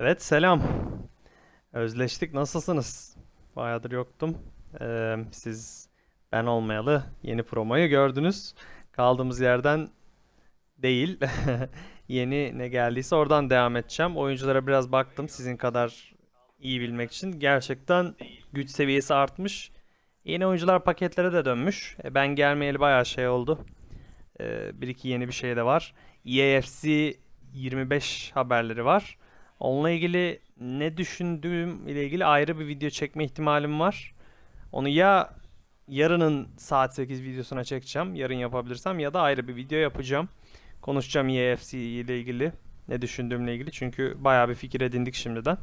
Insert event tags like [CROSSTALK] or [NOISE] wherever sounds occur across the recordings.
Evet selam. Özleştik. Nasılsınız? Bayağıdır yoktum. Ee, siz ben olmayalı yeni promoyu gördünüz. Kaldığımız yerden değil. [LAUGHS] Yeni ne geldiyse oradan devam edeceğim. Oyunculara biraz baktım sizin kadar iyi bilmek için. Gerçekten güç seviyesi artmış. Yeni oyuncular paketlere de dönmüş. E, ben gelmeyeli bayağı şey oldu. Ee, bir iki yeni bir şey de var. EAFC 25 haberleri var. Onunla ilgili ne düşündüğüm ile ilgili ayrı bir video çekme ihtimalim var. Onu ya yarının saat 8 videosuna çekeceğim. Yarın yapabilirsem ya da ayrı bir video yapacağım. Konuşacağım EAFC ile ilgili. Ne düşündüğümle ilgili. Çünkü bayağı bir fikir edindik şimdiden.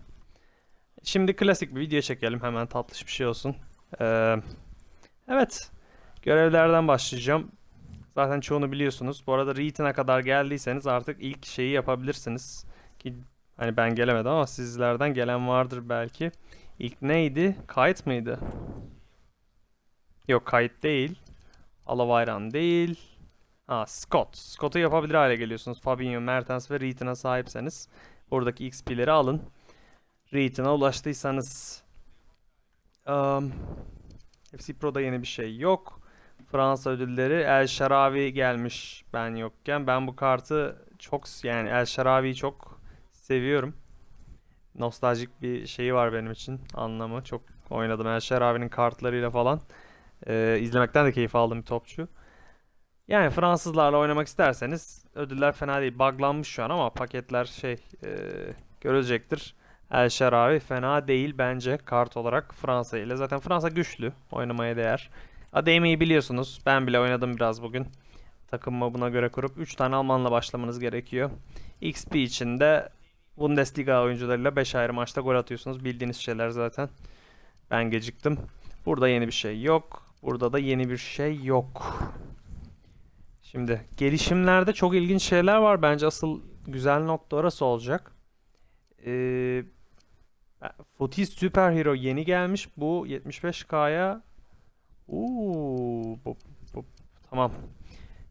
Şimdi klasik bir video çekelim. Hemen tatlış bir şey olsun. Ee, evet. Görevlerden başlayacağım. Zaten çoğunu biliyorsunuz. Bu arada Reet'ine kadar geldiyseniz artık ilk şeyi yapabilirsiniz. Ki hani ben gelemedim ama sizlerden gelen vardır belki. İlk neydi? Kayıt mıydı? Yok kayıt değil. Alavayran değil. Ha Scott. Scott'u yapabilir hale geliyorsunuz. Fabinho, Mertens ve Reet'ine sahipseniz. Buradaki XP'leri alın. Reet'ine ulaştıysanız. Um, FC Pro'da yeni bir şey yok. Fransa ödülleri El Şaravi gelmiş ben yokken. Ben bu kartı çok yani El Şaravi'yi çok seviyorum. Nostaljik bir şeyi var benim için anlamı. Çok oynadım El Şaravi'nin kartlarıyla falan. Ee, izlemekten de keyif aldığım bir topçu. Yani Fransızlarla oynamak isterseniz ödüller fena değil. Buglanmış şu an ama paketler şey e, görülecektir. El Şaravi fena değil bence kart olarak Fransa ile. Zaten Fransa güçlü. Oynamaya değer. Ademi'yi biliyorsunuz. Ben bile oynadım biraz bugün. Takım mobuna göre kurup 3 tane Almanla başlamanız gerekiyor. XP için de Bundesliga oyuncularıyla 5 ayrı maçta gol atıyorsunuz. Bildiğiniz şeyler zaten. Ben geciktim. Burada yeni bir şey yok. Burada da yeni bir şey yok. Şimdi gelişimlerde çok ilginç şeyler var. Bence asıl güzel nokta orası olacak. Ee, Futis Super Hero yeni gelmiş. Bu 75K'ya Uuu, bu, bu, tamam.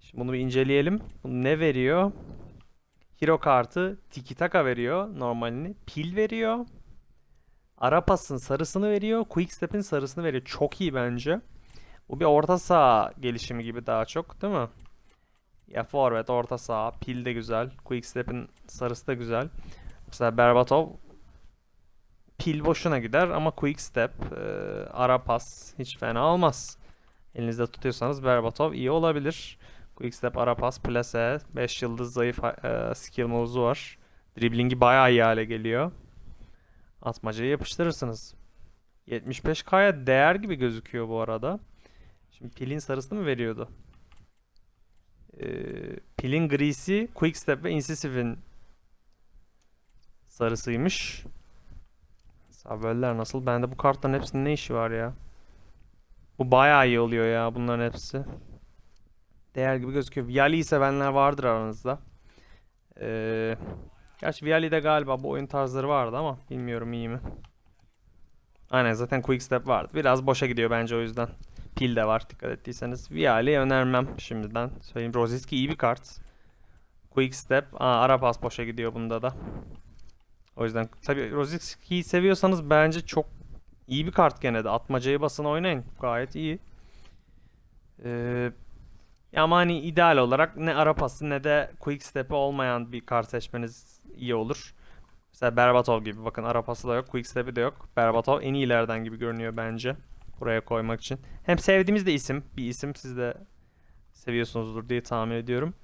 Şimdi bunu bir inceleyelim. Bu ne veriyor? Hero kartı Tiki Taka veriyor normalini. Pil veriyor. Arapas'ın sarısını veriyor. Quickstep'in sarısını veriyor. Çok iyi bence. Bu bir orta saha gelişimi gibi daha çok değil mi? Ya forvet, orta saha, pil de güzel. Quickstep'in sarısı da güzel. Mesela Berbatov pil boşuna gider ama Quickstep, e, ara pas hiç fena olmaz. Elinizde tutuyorsanız Berbatov iyi olabilir. Quickstep, ara pas, plase, 5 yıldız zayıf e, skill move'u var. Driblingi bayağı iyi hale geliyor. Atmacayı yapıştırırsınız. 75k'ya değer gibi gözüküyor bu arada. Şimdi pilin sarısını mı veriyordu? Ee, pilin grisi, Quickstep ve Incisive'in sarısıymış. Saböller nasıl? Bende bu kartların hepsinin ne işi var ya? Bu bayağı iyi oluyor ya bunların hepsi. Değer gibi gözüküyor. Viali'yi sevenler vardır aranızda. Ee, gerçi Viali'de galiba bu oyun tarzları vardı ama bilmiyorum iyi mi. Aynen zaten Quickstep vardı. Biraz boşa gidiyor bence o yüzden. Pil de var dikkat ettiyseniz. Viali önermem şimdiden. Söyleyeyim Roziski iyi bir kart. Quickstep. Aa ara pas boşa gidiyor bunda da. O yüzden tabii Rosicki'yi seviyorsanız bence çok iyi bir kart gene de. Atmacayı basın oynayın. Gayet iyi. Ee, ama hani ideal olarak ne ara pası ne de quick step'i olmayan bir kart seçmeniz iyi olur. Mesela Berbatov gibi bakın ara pası da yok, quick step'i de yok. Berbatov en iyilerden gibi görünüyor bence buraya koymak için. Hem sevdiğimiz de isim, bir isim siz de seviyorsunuzdur diye tahmin ediyorum.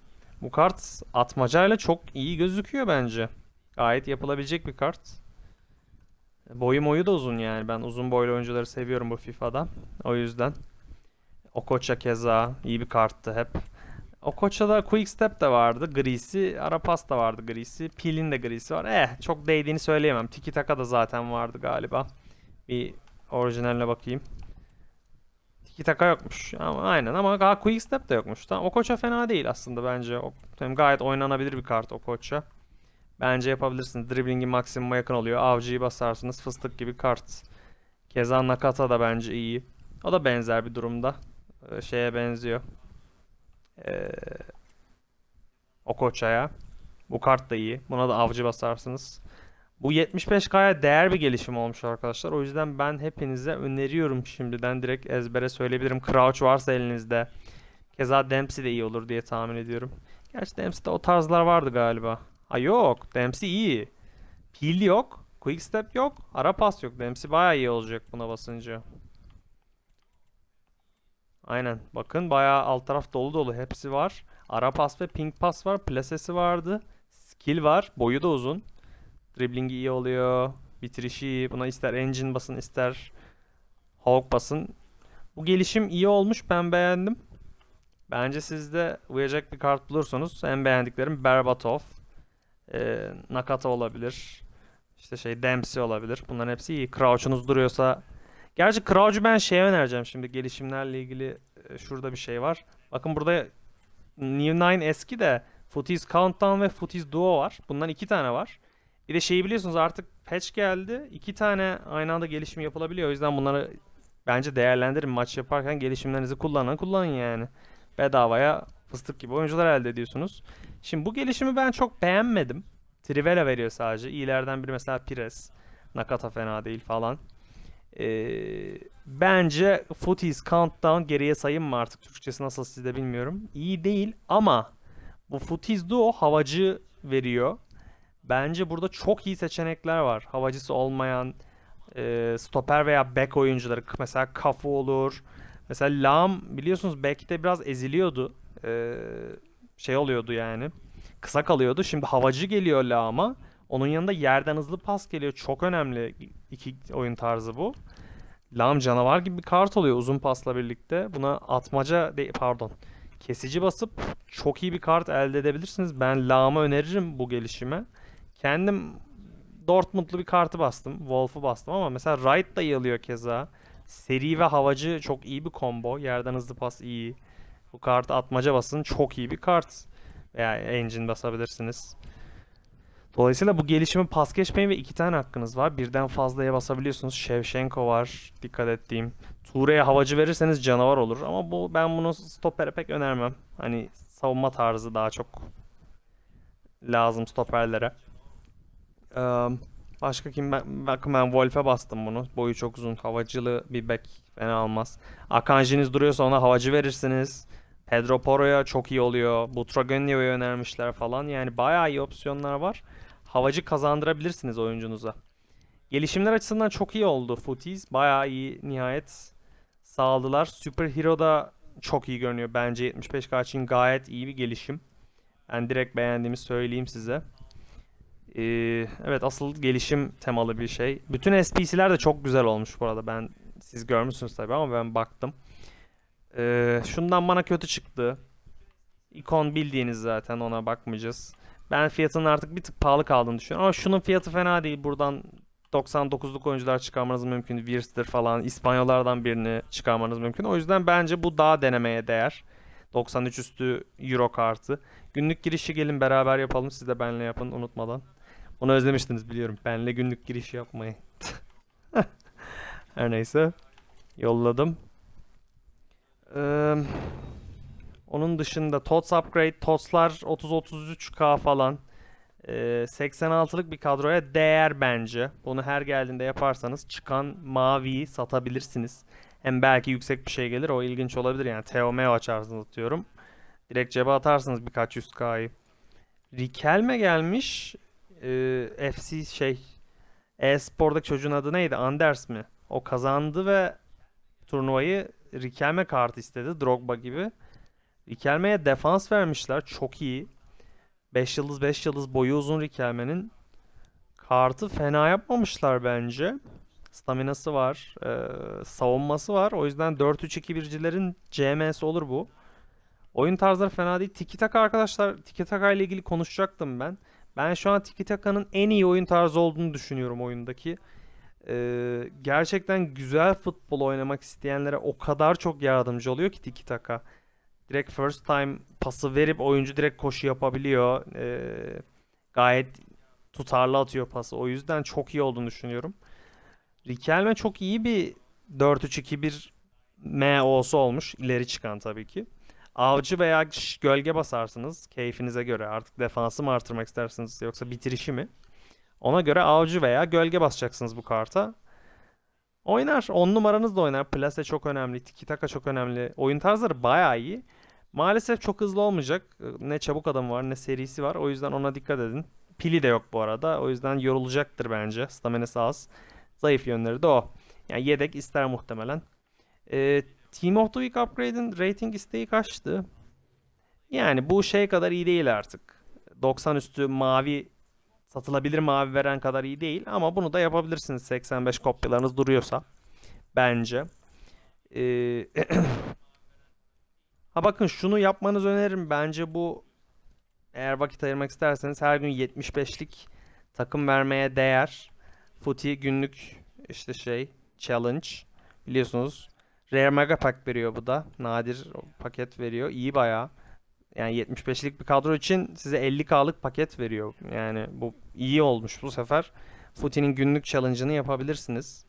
Bu kart atmacayla çok iyi gözüküyor bence. Gayet yapılabilecek bir kart. Boyu moyu da uzun yani. Ben uzun boylu oyuncuları seviyorum bu FIFA'da. O yüzden. Okocha keza iyi bir karttı hep. Okocha'da Quick Step de vardı. Grisi. Arapas da vardı grisi. Pil'in de grisi var. Eh çok değdiğini söyleyemem. Tiki Taka da zaten vardı galiba. Bir orijinaline bakayım. Tiki Taka yokmuş. Ama aynen ama daha Quick Step de yokmuş. Tamam. Okocha fena değil aslında bence. O, gayet oynanabilir bir kart Okocha. Bence yapabilirsiniz. Driblingi maksimuma yakın oluyor. Avcıyı basarsınız. Fıstık gibi kart. Keza Nakata da bence iyi. O da benzer bir durumda. Ee, şeye benziyor. Ee, Okocha'ya. Bu kart da iyi. Buna da avcı basarsınız. Bu 75K'ya değer bir gelişim olmuş arkadaşlar. O yüzden ben hepinize öneriyorum şimdiden direkt ezbere söyleyebilirim. Crouch varsa elinizde. Keza Dempsey de iyi olur diye tahmin ediyorum. Gerçi Dempsey'de o tarzlar vardı galiba. Ha yok. Dempsey iyi. Peel yok. Quick step yok. Ara pas yok. Dempsey bayağı iyi olacak buna basınca. Aynen. Bakın bayağı alt taraf dolu dolu. Hepsi var. Ara pas ve ping pas var. Plasesi vardı. Skill var. Boyu da uzun. Dribbling iyi oluyor. Bitirişi iyi. Buna ister engine basın ister Hawk basın. Bu gelişim iyi olmuş. Ben beğendim. Bence siz de uyacak bir kart bulursanız en beğendiklerim Berbatov, e, Nakata olabilir. İşte şey Dempsey olabilir. Bunların hepsi iyi. Crouch'unuz duruyorsa Gerçi Crouch'u ben şeye önereceğim şimdi gelişimlerle ilgili e, şurada bir şey var. Bakın burada New 9 eski de Footies Countdown ve Footies Duo var. Bundan iki tane var. Bir de şeyi biliyorsunuz artık patch geldi. İki tane aynı anda gelişim yapılabiliyor. O yüzden bunları bence değerlendirin. Maç yaparken gelişimlerinizi kullanın kullanın yani. Bedavaya fıstık gibi oyuncular elde ediyorsunuz. Şimdi bu gelişimi ben çok beğenmedim. Trivela veriyor sadece. İyilerden biri mesela Pires. Nakata fena değil falan. Ee, bence Footies Countdown geriye sayım mı artık Türkçesi nasıl sizde bilmiyorum. İyi değil ama bu Footies Duo havacı veriyor. Bence burada çok iyi seçenekler var. Havacısı olmayan e, stoper veya back oyuncuları. Mesela Cafu olur. Mesela Lam biliyorsunuz back'te biraz eziliyordu. Ee, şey oluyordu yani. Kısa kalıyordu. Şimdi havacı geliyor Lam'a. Onun yanında yerden hızlı pas geliyor. Çok önemli iki oyun tarzı bu. Lam canavar gibi bir kart oluyor uzun pasla birlikte. Buna atmaca de pardon. Kesici basıp çok iyi bir kart elde edebilirsiniz. Ben Lam'ı öneririm bu gelişime. Kendim Dortmund'lu bir kartı bastım. Wolf'u bastım ama mesela Wright da iyi alıyor keza. Seri ve havacı çok iyi bir combo. Yerden hızlı pas iyi. Bu kartı atmaca basın çok iyi bir kart. Veya engine basabilirsiniz. Dolayısıyla bu gelişimi pas geçmeyin ve iki tane hakkınız var. Birden fazlaya basabiliyorsunuz. Shevchenko var. Dikkat ettiğim. Ture'ye havacı verirseniz canavar olur. Ama bu ben bunu stopere pek önermem. Hani savunma tarzı daha çok lazım stoperlere. Eee, başka kim? Ben, bakın ben Wolf'e bastım bunu. Boyu çok uzun. Havacılı bir bek fena olmaz. Akanji'niz duruyorsa ona havacı verirsiniz. Pedro Porro'ya çok iyi oluyor. Butragenio'yu önermişler falan. Yani bayağı iyi opsiyonlar var. Havacı kazandırabilirsiniz oyuncunuza. Gelişimler açısından çok iyi oldu Footies. Bayağı iyi nihayet sağladılar. Superhero da çok iyi görünüyor. Bence 75K için gayet iyi bir gelişim. Ben direkt beğendiğimi söyleyeyim size. Ee, evet asıl gelişim temalı bir şey. Bütün SPC'ler de çok güzel olmuş bu arada. Ben siz görmüşsünüz tabii ama ben baktım. Ee, şundan bana kötü çıktı. İkon bildiğiniz zaten ona bakmayacağız. Ben fiyatının artık bir tık pahalı kaldığını düşünüyorum. Ama şunun fiyatı fena değil. Buradan 99'luk oyuncular çıkarmanız mümkün. Wirster falan İspanyollardan birini çıkarmanız mümkün. O yüzden bence bu daha denemeye değer. 93 üstü Euro kartı. Günlük girişi gelin beraber yapalım. Siz de benle yapın unutmadan. Onu özlemiştiniz biliyorum. Benle günlük giriş yapmayı. [LAUGHS] Her neyse. Yolladım. Eee, onun dışında TOTS upgrade, TOTS'lar 30-33k falan. Eee, 86'lık bir kadroya değer bence. Bunu her geldiğinde yaparsanız çıkan maviyi satabilirsiniz. Hem belki yüksek bir şey gelir o ilginç olabilir yani. Teo Meo açarsınız atıyorum. Direkt cebe atarsınız birkaç yüz K'yı. Rikelme gelmiş. Eee, FC şey e-spordaki çocuğun adı neydi? Anders mi? O kazandı ve turnuvayı Rikelme kartı istedi. Drogba gibi. Rikelme'ye defans vermişler. Çok iyi. 5 yıldız 5 yıldız boyu uzun Rikelme'nin. Kartı fena yapmamışlar bence. Staminası var. eee, savunması var. O yüzden 4-3-2-1'cilerin CMS olur bu. Oyun tarzları fena değil. Tiki Taka arkadaşlar. Tiki Taka ile ilgili konuşacaktım ben. Ben şu an Tiki Taka'nın en iyi oyun tarzı olduğunu düşünüyorum oyundaki. Ee, gerçekten güzel futbol oynamak isteyenlere o kadar çok yardımcı oluyor ki Tiki Taka. Direkt first time pası verip oyuncu direkt koşu yapabiliyor. Ee, gayet tutarlı atıyor pası. O yüzden çok iyi olduğunu düşünüyorum. Riquelme çok iyi bir 4-3-2-1 MO'su olmuş. İleri çıkan tabii ki. Avcı veya gölge basarsınız keyfinize göre. Artık defansı mı artırmak istersiniz yoksa bitirişi mi? Ona göre avcı veya gölge basacaksınız bu karta. Oynar. 10 numaranız da oynar. Plase çok önemli. Tiki taka çok önemli. Oyun tarzları bayağı iyi. Maalesef çok hızlı olmayacak. Ne çabuk adam var ne serisi var. O yüzden ona dikkat edin. Pili de yok bu arada. O yüzden yorulacaktır bence. Staminası az. Zayıf yönleri de o. Yani yedek ister muhtemelen. Ee, Team of the Week upgrade'in rating isteği kaçtı? Yani bu şey kadar iyi değil artık. 90 üstü mavi satılabilir mavi veren kadar iyi değil ama bunu da yapabilirsiniz 85 kopyalarınız duruyorsa bence. Ee, [CLEARS THROAT] ha bakın şunu yapmanızı öneririm. Bence bu eğer vakit ayırmak isterseniz her gün 75'lik takım vermeye değer. Footy günlük işte şey challenge biliyorsunuz. Rare Mega Pack veriyor bu da. Nadir paket veriyor. İyi bayağı. Yani 75'lik bir kadro için size 50K'lık paket veriyor. Yani bu iyi olmuş bu sefer. Footy'nin günlük challenge'ını yapabilirsiniz.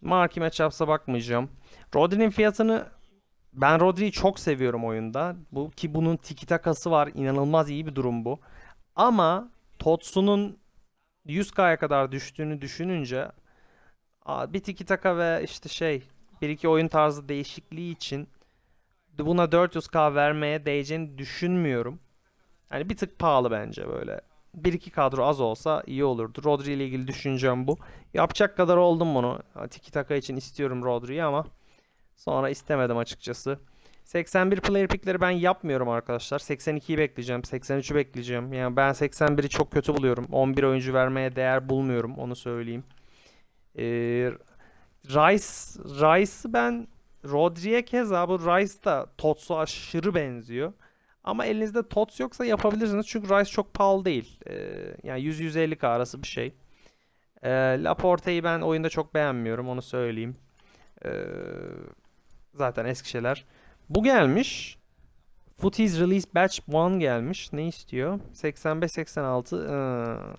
Marquee Matchups'a bakmayacağım. Rodri'nin fiyatını ben Rodri'yi çok seviyorum oyunda. Bu ki bunun tiki takası var. İnanılmaz iyi bir durum bu. Ama Totsu'nun 100K'ya kadar düştüğünü düşününce bir tiki taka ve işte şey bir iki oyun tarzı değişikliği için buna 400k vermeye değeceğini düşünmüyorum. Yani bir tık pahalı bence böyle. Bir iki kadro az olsa iyi olurdu. Rodri ile ilgili düşüncem bu. Yapacak kadar oldum bunu. Tiki taka için istiyorum Rodri'yi ama sonra istemedim açıkçası. 81 player pickleri ben yapmıyorum arkadaşlar. 82'yi bekleyeceğim. 83'ü bekleyeceğim. Yani ben 81'i çok kötü buluyorum. 11 oyuncu vermeye değer bulmuyorum. Onu söyleyeyim. Ee, Rice, Rice'ı ben Rodri'ye keza bu Rice da Tots'u aşırı benziyor. Ama elinizde Tots yoksa yapabilirsiniz. Çünkü Rice çok pahalı değil. Ee, yani 100-150k arası bir şey. Ee, Laporte'yi ben oyunda çok beğenmiyorum. Onu söyleyeyim. Ee, zaten eski şeyler. Bu gelmiş. Footies Release Batch 1 gelmiş. Ne istiyor? 85-86. Ee,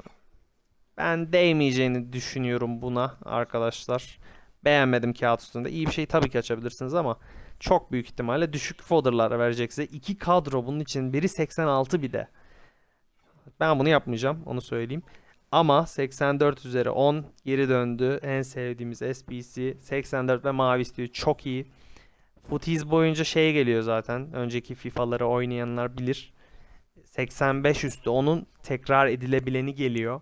ben değmeyeceğini düşünüyorum buna arkadaşlar. Beğenmedim kağıt üstünde. İyi bir şey tabii ki açabilirsiniz ama çok büyük ihtimalle düşük fodder'lar verecek size. İki kadro bunun için. Biri 86 bir de. Ben bunu yapmayacağım. Onu söyleyeyim. Ama 84 üzeri 10 geri döndü. En sevdiğimiz SBC. 84 ve mavi istiyor. Çok iyi. Footies boyunca şey geliyor zaten. Önceki FIFA'ları oynayanlar bilir. 85 üstü onun tekrar edilebileni geliyor.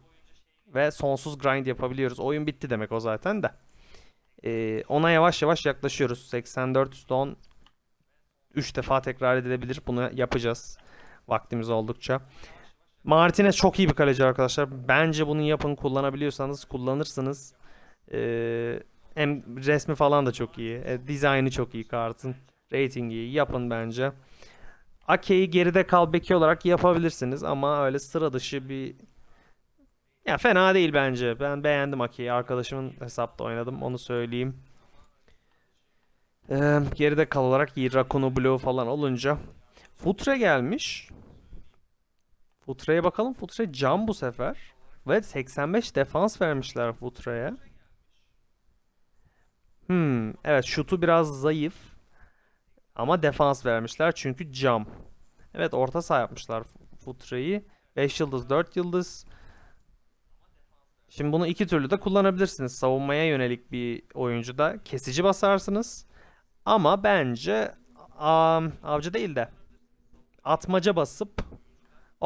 Ve sonsuz grind yapabiliyoruz. Oyun bitti demek o zaten de. Ee, ona yavaş yavaş yaklaşıyoruz. 84 üstü 10 3 defa tekrar edilebilir. Bunu yapacağız. Vaktimiz oldukça. Martinez çok iyi bir kaleci arkadaşlar. Bence bunu yapın. Kullanabiliyorsanız kullanırsınız. Ee, hem resmi falan da çok iyi. E, dizaynı çok iyi kartın. Ratingi iyi. Yapın bence. Ake'yi geride kal beki olarak yapabilirsiniz ama öyle sıra dışı bir ya fena değil bence. Ben beğendim Aki'yi. Arkadaşımın hesapta oynadım. Onu söyleyeyim. Ee, geride kal olarak. Rakunu Blue falan olunca. Futre gelmiş. Futre'ye bakalım. Futre cam bu sefer. Ve 85 defans vermişler Futre'ye. Hmm, evet şutu biraz zayıf. Ama defans vermişler çünkü cam. Evet orta saha yapmışlar Futre'yi. 5 yıldız 4 yıldız. Şimdi bunu iki türlü de kullanabilirsiniz. Savunmaya yönelik bir oyuncuda kesici basarsınız. Ama bence am, avcı değil de atmaca basıp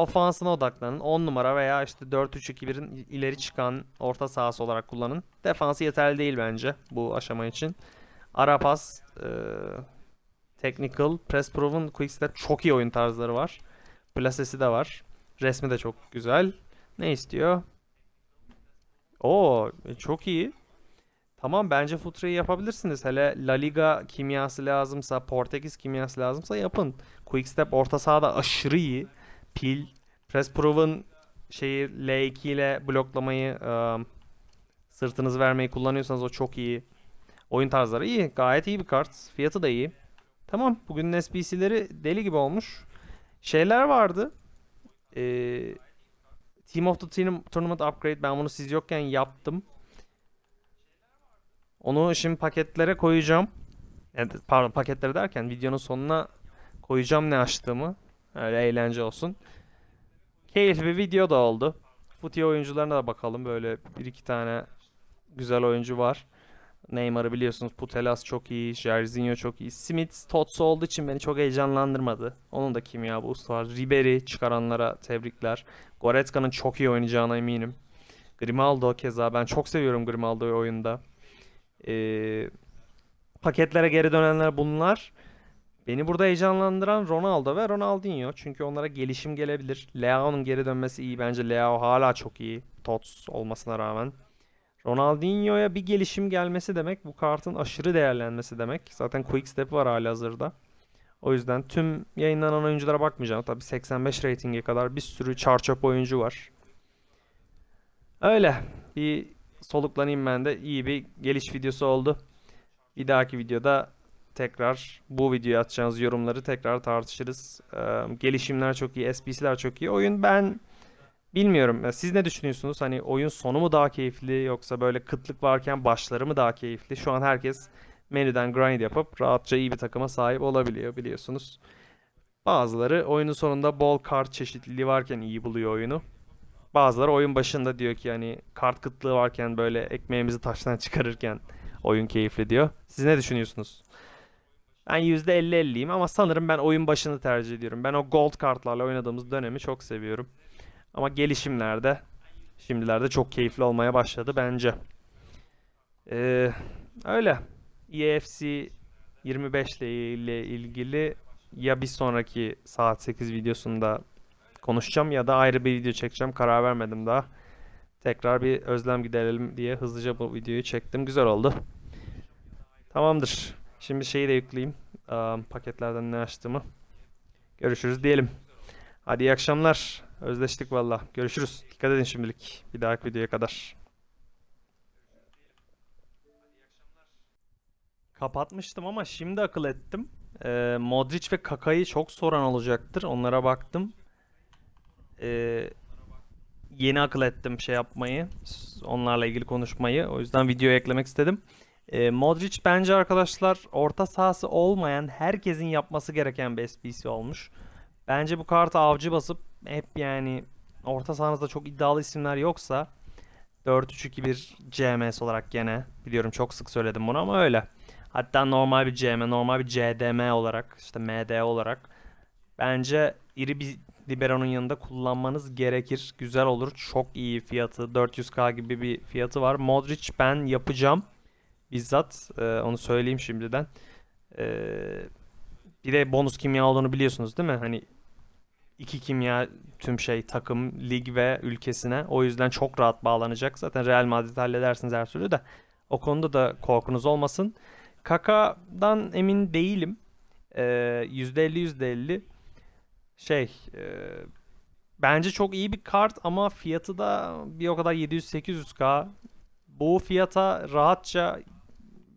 ofansına odaklanın. 10 numara veya işte 4-3-2-1'in ileri çıkan orta sahası olarak kullanın. Defansı yeterli değil bence bu aşama için. Ara pas, e, technical, press proven, quick step çok iyi oyun tarzları var. Plasesi de var. Resmi de çok güzel. Ne istiyor? Oo, e, çok iyi. Tamam bence Futre'yi yapabilirsiniz. Hele La Liga kimyası lazımsa, Portekiz kimyası lazımsa yapın. Quickstep orta sahada aşırı iyi. Pil, Press Proven şeyi L2 ile bloklamayı, ıı, sırtınızı vermeyi kullanıyorsanız o çok iyi. Oyun tarzları iyi. Gayet iyi bir kart. Fiyatı da iyi. Tamam. Bugünün SBC'leri deli gibi olmuş. Şeyler vardı. Eee Team of the Team Tournament Upgrade ben bunu siz yokken yaptım. Onu şimdi paketlere koyacağım. Pardon paketlere derken videonun sonuna koyacağım ne açtığımı. Öyle eğlence olsun. Keyifli bir video da oldu. Footy oyuncularına da bakalım. Böyle bir iki tane güzel oyuncu var. Neymar'ı biliyorsunuz. Putelas çok iyi. Jairzinho çok iyi. Smith, Tots olduğu için beni çok heyecanlandırmadı. Onun da kimya bu var. Ribery çıkaranlara tebrikler. Goretzka'nın çok iyi oynayacağına eminim. Grimaldo keza. Ben çok seviyorum Grimaldo'yu oyunda. Ee, paketlere geri dönenler bunlar. Beni burada heyecanlandıran Ronaldo ve Ronaldinho. Çünkü onlara gelişim gelebilir. Leao'nun geri dönmesi iyi. Bence Leao hala çok iyi. Tots olmasına rağmen. Ronaldinho'ya bir gelişim gelmesi demek bu kartın aşırı değerlenmesi demek. Zaten Quick Step var halihazırda. O yüzden tüm yayınlanan oyunculara bakmayacağım. Tabii 85 ratinge kadar bir sürü çarçöp oyuncu var. Öyle. Bir soluklanayım ben de. İyi bir geliş videosu oldu. Bir dahaki videoda tekrar bu videoya atacağınız yorumları tekrar tartışırız. Gelişimler çok iyi, SPC'ler çok iyi. Oyun ben bilmiyorum. Siz ne düşünüyorsunuz? Hani oyun sonu mu daha keyifli yoksa böyle kıtlık varken başları mı daha keyifli? Şu an herkes menüden grind yapıp rahatça iyi bir takıma sahip olabiliyor biliyorsunuz. Bazıları oyunun sonunda bol kart çeşitliliği varken iyi buluyor oyunu. Bazıları oyun başında diyor ki hani kart kıtlığı varken böyle ekmeğimizi taştan [LAUGHS] çıkarırken oyun keyifli diyor. Siz ne düşünüyorsunuz? Ben %50-50'yim ama sanırım ben oyun başını tercih ediyorum. Ben o gold kartlarla oynadığımız dönemi çok seviyorum. Ama gelişimlerde şimdilerde çok keyifli olmaya başladı bence. Ee, öyle. EFC 25 ile ilgili ya bir sonraki saat 8 videosunda konuşacağım ya da ayrı bir video çekeceğim. Karar vermedim daha. Tekrar bir özlem giderelim diye hızlıca bu videoyu çektim. Güzel oldu. Tamamdır. Şimdi şeyi de yükleyeyim. Am, paketlerden ne açtığımı. Görüşürüz diyelim. Hadi iyi akşamlar. Özleştik valla. Görüşürüz. Dikkat edin şimdilik. Bir dahaki videoya kadar. Kapatmıştım ama şimdi akıl ettim. Ee, Modric ve Kaka'yı çok soran olacaktır. Onlara baktım. Ee, yeni akıl ettim şey yapmayı. Onlarla ilgili konuşmayı. O yüzden videoya eklemek istedim. Ee, Modric bence arkadaşlar orta sahası olmayan herkesin yapması gereken bir SBC olmuş. Bence bu kartı avcı basıp hep yani orta sahanızda çok iddialı isimler yoksa 4-3-2-1 CMS olarak gene biliyorum çok sık söyledim bunu ama öyle. Hatta normal bir CM, normal bir CDM olarak işte MD olarak bence iri bir libero'nun yanında kullanmanız gerekir. Güzel olur. Çok iyi fiyatı. 400k gibi bir fiyatı var. Modric ben yapacağım. Bizzat e, onu söyleyeyim şimdiden. E, bir de bonus kimya olduğunu biliyorsunuz değil mi? Hani iki kimya tüm şey takım, lig ve ülkesine. O yüzden çok rahat bağlanacak. Zaten Real Madrid halledersiniz her türlü de. O konuda da korkunuz olmasın. Kaka'dan emin değilim. Ee, %50 %50 şey e, bence çok iyi bir kart ama fiyatı da bir o kadar 700-800k. Bu fiyata rahatça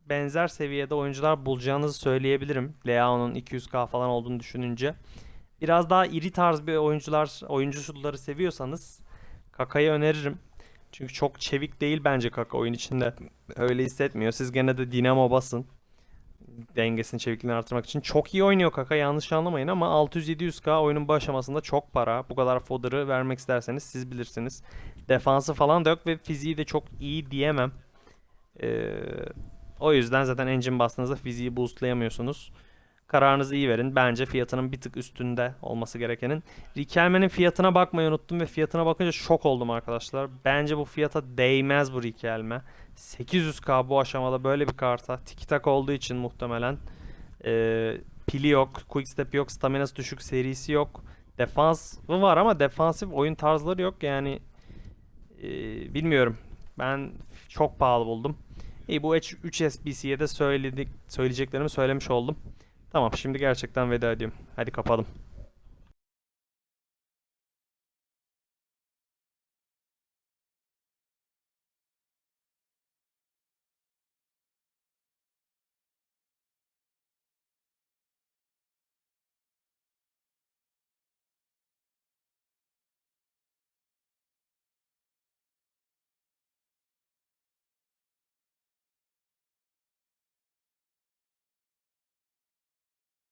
benzer seviyede oyuncular bulacağınızı söyleyebilirim. Leao'nun 200k falan olduğunu düşününce. Biraz daha iri tarz bir oyuncular, oyuncuları seviyorsanız Kaka'yı öneririm. Çünkü çok çevik değil bence Kaka oyun içinde. Öyle hissetmiyor. Siz gene de Dinamo basın. Dengesini, çevikliğini artırmak için. Çok iyi oynuyor Kaka yanlış anlamayın ama 600-700k oyunun bu aşamasında çok para. Bu kadar fodder'ı vermek isterseniz siz bilirsiniz. Defansı falan da yok ve fiziği de çok iyi diyemem. Ee, o yüzden zaten engine bastığınızda fiziği boostlayamıyorsunuz. Kararınızı iyi verin. Bence fiyatının bir tık üstünde olması gerekenin. Riquelme'nin fiyatına bakmayı unuttum ve fiyatına bakınca şok oldum arkadaşlar. Bence bu fiyata değmez bu Riquelme. 800k bu aşamada böyle bir karta. Tiki tak olduğu için muhtemelen. Ee, pili yok, quick step yok, staminası düşük serisi yok. Defansı var ama defansif oyun tarzları yok yani. ee, bilmiyorum. Ben çok pahalı buldum. İyi bu 3 SBC'ye de söyledik, söyleyeceklerimi söylemiş oldum. Tamam şimdi gerçekten veda ediyorum. Hadi kapadım.